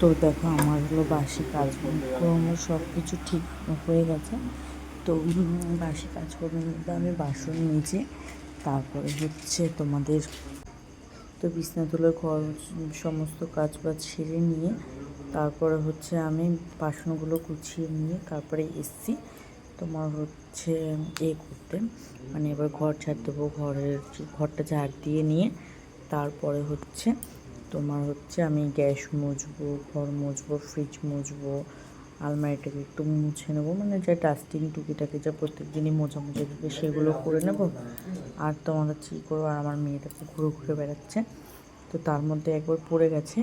তো দেখো আমার হলো বাসি কাজকর্ম। সব কিছু ঠিক হয়ে গেছে। তো বাসি কাজকর্মের মধ্যে আমি বাসন মেজে তারপরে হচ্ছে তোমাদের তো বিছনা তুলে ঘর, সমস্ত কাজ বাজ সেরে নিয়ে তারপরে হচ্ছে আমি বাসনগুলো গুছিয়ে নিয়ে তারপরে এসছি তোমার হচ্ছে এ করতে। মানে এবার ঘর ছাড় দেবো, ঘরের ঘরটা ঝাড় দিয়ে নিয়ে তারপরে হচ্ছে তোমার হচ্ছে আমি গ্যাস মুছবো, ঘর মুছবো ফ্রিজ মুছবো আলমারিটাকে একটু মুছে নেব মানে যা ডাস্টিং টুকিটাকে যা প্রত্যেক দিনই মুছে থাকে সেগুলো করে নেব। আর তোমার হচ্ছে কী করব, আর আমার মেয়েটা তো ঘুরে ঘুরে বেড়াচ্ছে, তো তার মধ্যে একবার পড়ে গেছে,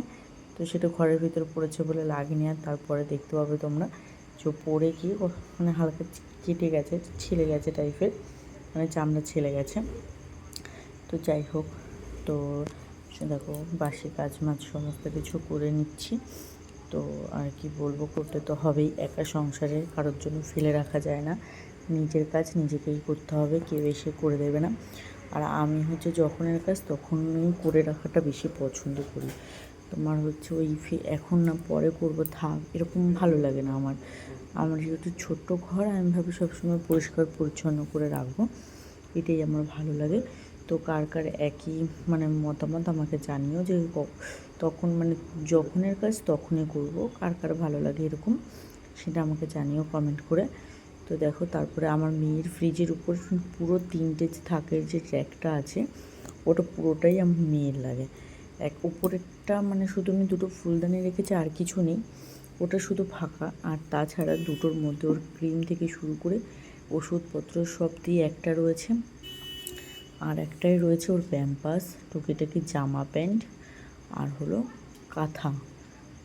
তো সেটা ঘরের ভিতরে পড়েছে বলে লাগেনি আর তারপরে দেখতে পাবে তোমরা। যে পড়ে গিয়ে মানে হালকা কেটে গেছে, ছিলে গেছে টাইপের মানে চামড়া ছিলে গেছে। তো যাই হোক, তো দেখো, বাসি কাজ মাছ সমস্ত কিছু করে নিচ্ছি। তো আর কি বলব, করতে তো হবেই, একা সংসারে কারোর জন্য ফেলে রাখা যায় না। নিজের কাজ নিজেকেই করতে হবে, কেউ এসে করে দেবে না। আর আমি হচ্ছে যখনের কাজ তখনই করে রাখাটা বেশি পছন্দ করি। তোমার হচ্ছে ওই ফে- এখন না পরে করব, থাক, এরকম ভালো লাগে না আমার। আমার যেহেতু ছোট্ট ঘর, আমি ভাবি সবসময় পরিষ্কার পরিচ্ছন্ন করে রাখব। এটাই আমার ভালো লাগে। তো কার কার একই মানে মতামত আমাকে জানিও যে তখন মানে যখনের কাজ তখনই করব, কার কার ভালো লাগে এরকম সেটা আমাকে জানিও কমেন্ট করে। তো দেখো তারপরে আমার মেয়ের ফ্রিজের উপর পুরো তিনটে যে থাকের যে ট্র্যাকটা আছে, ওটা পুরোটাই আমার মেয়ের লাগে। এক উপরেরটা মানে শুধু আমি দুটো ফুলদানি রেখেছি, আর কিছু নেই। ওটা শুধু ফাঁকা, আর তাছাড়া দুটোর মধ্যে ওর ক্রিম থেকে শুরু করে ওষুধপত্র সব দিয়ে একটা রয়েছে। আর একটাই রয়েছে ওর প্যাম্পাস, টুকিটাকি জামা প্যান্ট আর হলো কাঁথা।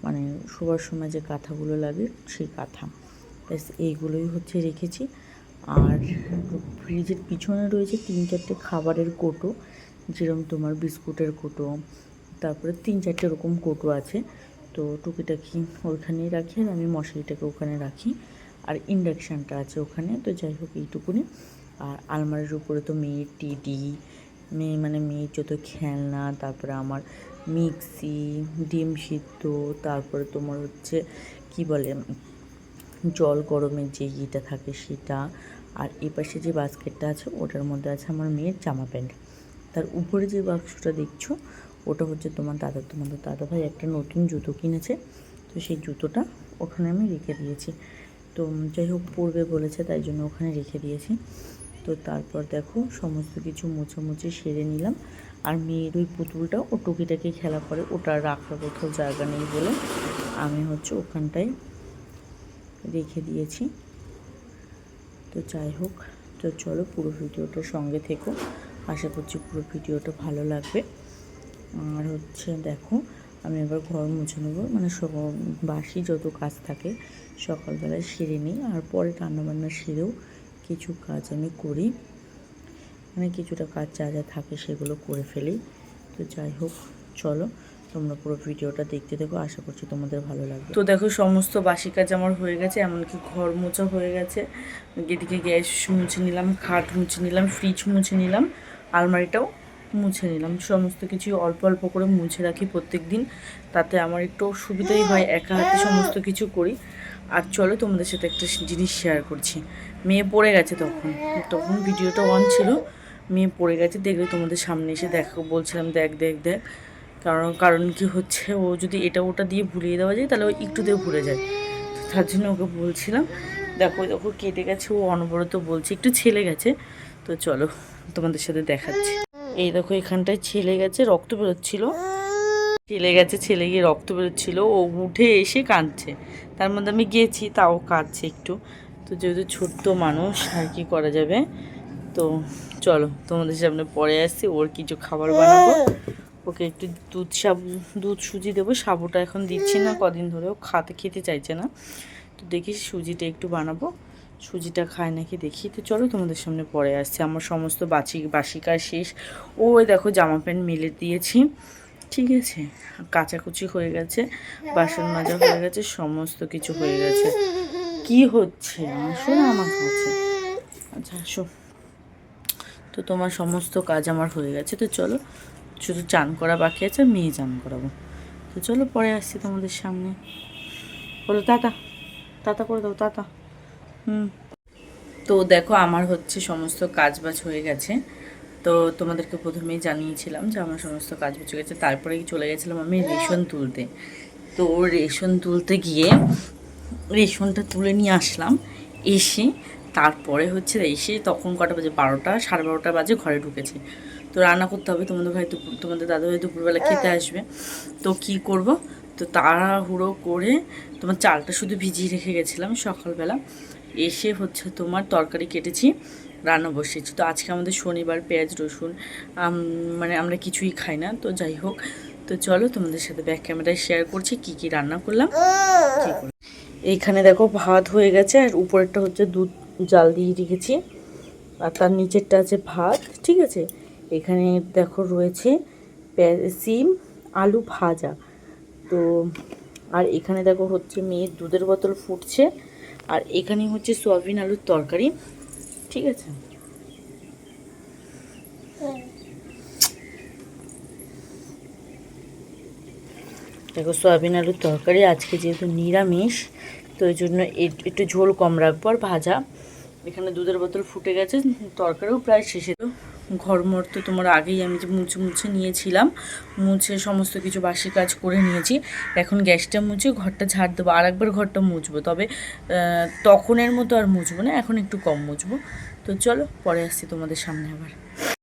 মানে শোবার সময় যে কাঁথাগুলো লাগে সেই কাঁথা। ব্যাস, এইগুলোই হচ্ছে রেখেছি। আর ফ্রিজের পিছনে রয়েছে তিন চারটে খাবারের কোটো যেরকম তোমার বিস্কুটের কোটো, তারপরে তিন চারটে এরকম কোটো আছে। তো টুকিটাকি ওইখানেই রাখি আর আমি মশারিটাকে ওখানে রাখি। আর ইন্ডাকশানটা আছে ওখানে, তো যাই হোক এইটুকুনি। আর আলমারির উপরে তো মেয়ের টিডি, মেয়ে মানে মেয়ের যত খেলনা, তারপরে আমার মিক্সি, ডিম সিদ্ধ, তারপরে তোমার হচ্ছে, কি বলে, জল গরমের যে ইটা থাকে সেটা, আর এই পাশে যে বাস্কেটটা আছে ওটার মধ্যে আছে আমার মেয়ের জামা প্যান্ট। তার উপরে যে বাক্সটা দেখছ, ওটা হচ্ছে তোমার দাদা, তোমাদের দাদা ভাই একটা নতুন জুতো কিনেছে, তো সেই জুতোটা ওখানে আমি রেখে দিয়েছি। তো যাই হোক পড়বে বলেছে তাই জন্য ওখানে রেখে দিয়েছি। তো তারপর দেখো সমস্ত কিছু মোছামুছি সেরে নিলাম। আর মেয়ের ওই পুতুলটা ও টুকিটাকি খেলা করে, ওটা রাখার কোথাও জায়গা নেই বলে আমি হচ্ছে ওখানটায় রেখে দিয়েছি। তো যাই হোক, তো চলো পুরো ভিডিওটার সঙ্গে থেকো। আশা করছি পুরো ভিডিওটা ভালো লাগবে। আর হচ্ছে দেখো, আমি এবার ঘর মুছে নেব। মানে সব বাসি যত কাজ থাকে সকালবেলায় সেরে নিই। আর পরে রান্নাবান্না সেরেও কিছু কাজ আমি করি। মানে কিছুটা কাজ যা যা থাকে সেগুলো করে ফেলি। তো যাই হোক, চলো তোমরা পুরো ভিডিওটা দেখতে দেখো আশা করছি তোমাদের ভালো লাগবে। তো দেখো, সমস্ত বাসি কাজ আমার হয়ে গেছে, এমনকি ঘর মোচা হয়ে গেছে। এদিকে গ্যাস মুছে নিলাম, খাট মুছে নিলাম, ফ্রিজ মুছে নিলাম, আলমারিটাও মুছে নিলাম। সমস্ত কিছু অল্প অল্প করে মুছে রাখি প্রত্যেক দিন তাতে আমার একটু সুবিধাই হয়, একা হাতে সমস্ত কিছু করি। আর চলো তোমাদের সাথে একটা জিনিস শেয়ার করছি। মেয়ে পড়ে গেছে তখন। তখন ভিডিওটা অন ছিল। মেয়ে পড়ে গেছে, দেখলে তোমাদের সামনে এসে দেখো বলছিলাম, দেখ দেখ দেখ। কারণ কারণ কি হচ্ছে, ও যদি এটা ওটা দিয়ে ভুলিয়ে দেওয়া যায়, তাহলে ও একটুতেও ভুলে যায়। তো তার জন্য ওকে বলছিলাম, দেখো দেখো, কেটে গেছে, ও অনবরত বলছে, একটু ছেলে গেছে। তো চলো তোমাদের সাথে দেখাচ্ছি। এই দেখো, এখানটায় ছেলে গেছে, রক্ত বেরোচ্ছিল। ছেলে গেছে, ছেলে গিয়ে রক্ত বেরোচ্ছিল। ও উঠে এসে কাঁদছে। তার মধ্যে আমি গেছি, তাও কাঁদছে একটু। তো যেহেতু ছোট্ট মানুষ, আর কি করা যাবে? তো চলো, তোমাদের সামনে পরে আসছি, ওর কিছু খাবার বানাবো। ওকে একটু দুধ সাবু, দুধ সুজি দেবো। সাবুটা এখন দিচ্ছি না, কদিন ধরে ও খাতে, খেতে চাইছে না। তো দেখি সুজিটা একটু বানাবো। সুজিটা খায় নাকি দেখি। তো চলো তোমাদের সামনে পরে আসছে। আমার সমস্ত বাচি বাসিকার শেষ। ওই দেখো জামা প্যান্ট মেলে দিয়েছি। ঠিক আছে? কাচাকুচি হয়ে গেছে, বাসন মাজা হয়ে গেছে, সমস্ত কিছু হয়ে গেছে। কি হচ্ছে? আসো না আমার কাছে। আচ্ছা আসো। তো তোমার সমস্ত কাজ আমার হয়ে গেছে। তো চলো, শুধু চান করা বাকি আছে মেয়ে চান করাবো। তো চলো পরে আসছি তোমাদের সামনে। বলো টাটা তাতা করে দাও হুম তো দেখো, আমার হচ্ছে সমস্ত কাজ বাজ হয়ে গেছে। তো তোমাদেরকে প্রথমেই জানিয়েছিলাম যে আমার সমস্ত কাজ হয়ে গেছে। তারপরে চলে গেছিলাম আমি রেশন তুলতে। তো রেশন তুলতে গিয়ে রেশনটা তুলে নিয়ে আসলাম। এসে তারপরে হচ্ছে এসে তখন কটা বাজে? বারোটা, সাড়ে বারোটা বাজে ঘরে ঢুকেছে। তো রান্না করতে হবে, তোমাদের ভাই দুপুর, তোমাদের দাদা ভাই দুপুরবেলা খেতে আসবে। তো কি করব? তো তাড়াহুড়ো করে তোমার চালটা শুধু ভিজিয়ে রেখে গেছিলাম সকালবেলা। এসে হচ্ছে তোমার তরকারি কেটেছি, রান্না বসিয়েছি। তো আজকে আমাদের শনিবার পেঁয়াজ, রসুন মানে আমরা কিছুই খাই না, তো যাই হোক। তো চলো তোমাদের সাথে ব্যাক ক্যামেরায় শেয়ার করছি, কি কি রান্না করলাম। এইখানে দেখো ভাত হয়ে গেছে, আর উপরেরটা হচ্ছে দুধ জাল দিয়ে রেখেছি। আর তার নিচেরটা আছে ভাত, ঠিক আছে? এখানে দেখো রয়েছে সিম, আলু ভাজা। তো, আর এখানে দেখো হচ্ছে মেয়ের দুধের বোতল ফুটছে। আর এখানে হচ্ছে সয়াবিন আলুর তরকারি, ঠিক আছে? দেখো সয়াবিন আলুর তরকারি, আজকে যেহেতু নিরামিষ, তো ওই জন্য একটু ঝোল কম রাখব আর ভাজা। এখানে দুধের বোতল ফুটে গেছে, তরকারিও প্রায় শেষে। তো ঘরমর তো তোমার আগেই আমি যে মুছে মুছে নিয়েছিলাম, মুছে সমস্ত কিছু বাসি কাজ করে নিয়েছি। এখন গ্যাসটা মুছে ঘরটা ঝাড় দেবো আর একবার ঘরটা মুছবো। তবে তখনের মতো আর মুছবো না, এখন একটু কম মুছবো। তো চলো, পরে আসছি তোমাদের সামনে আবার।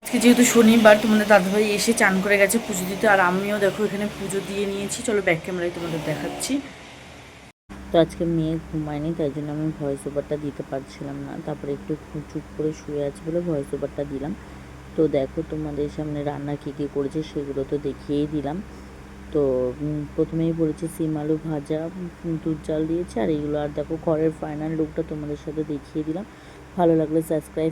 আজকে যেহেতু শনিবার, তোমাদের দাদাভাই এসে চান করে গেছে পুজো দিতে, আর আমিও দেখো এখানে পুজো দিয়ে নিয়েছি। চলো ব্যাক ক্যামেরায় তোমাদের দেখাচ্ছি। তো আজকে মেয়ে ঘুমায়নি, তাই জন্য আমি ভয়েস ওভারটা দিতে পারছিলাম না। তারপরে একটু চুপ করে শুয়ে আছে বলে ভয়েস ওভারটা দিলাম। তো দেখো তোমাদের সামনে রান্না কী কী করেছে সেগুলো তো দেখিয়েই দিলাম। তো প্রথমেই বলেছি সিম আলু ভাজা দুধ চাল দিয়েছে, আর এইগুলো আর দেখো ঘরের ফাইনাল লুকটা তোমাদের সাথে দেখিয়ে দিলাম। ভালো লাগলে সাবস্ক্রাইব